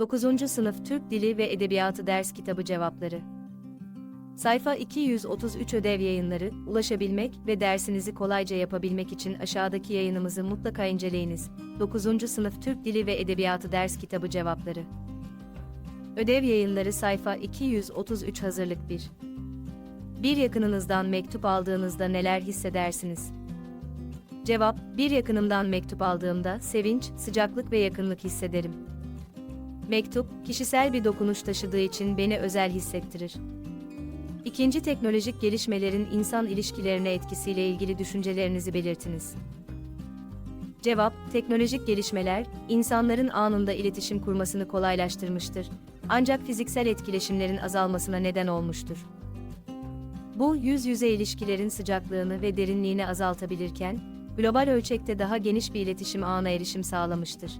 9. Sınıf Türk Dili ve Edebiyatı Ders Kitabı Cevapları Sayfa 233 Ödev Yayınları, ulaşabilmek ve dersinizi kolayca yapabilmek için aşağıdaki yayınımızı mutlaka inceleyiniz. 9. Sınıf Türk Dili ve Edebiyatı Ders Kitabı Cevapları Ödev Yayınları Sayfa 233 Hazırlık 1 Bir yakınınızdan mektup aldığınızda neler hissedersiniz? Cevap, bir yakınımdan mektup aldığımda sevinç, sıcaklık ve yakınlık hissederim. Mektup, kişisel bir dokunuş taşıdığı için beni özel hissettirir. İkinci teknolojik gelişmelerin insan ilişkilerine etkisiyle ilgili düşüncelerinizi belirtiniz. Cevap, teknolojik gelişmeler, insanların anında iletişim kurmasını kolaylaştırmıştır. Ancak fiziksel etkileşimlerin azalmasına neden olmuştur. Bu, yüz yüze ilişkilerin sıcaklığını ve derinliğini azaltabilirken, global ölçekte daha geniş bir iletişim ağına erişim sağlamıştır.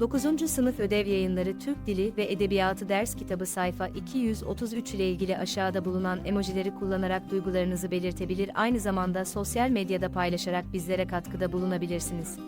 9. Sınıf Ödev Yayınları Türk Dili ve Edebiyatı Ders Kitabı sayfa 233 ile ilgili aşağıda bulunan emojileri kullanarak duygularınızı belirtebilir aynı zamanda sosyal medyada paylaşarak bizlere katkıda bulunabilirsiniz.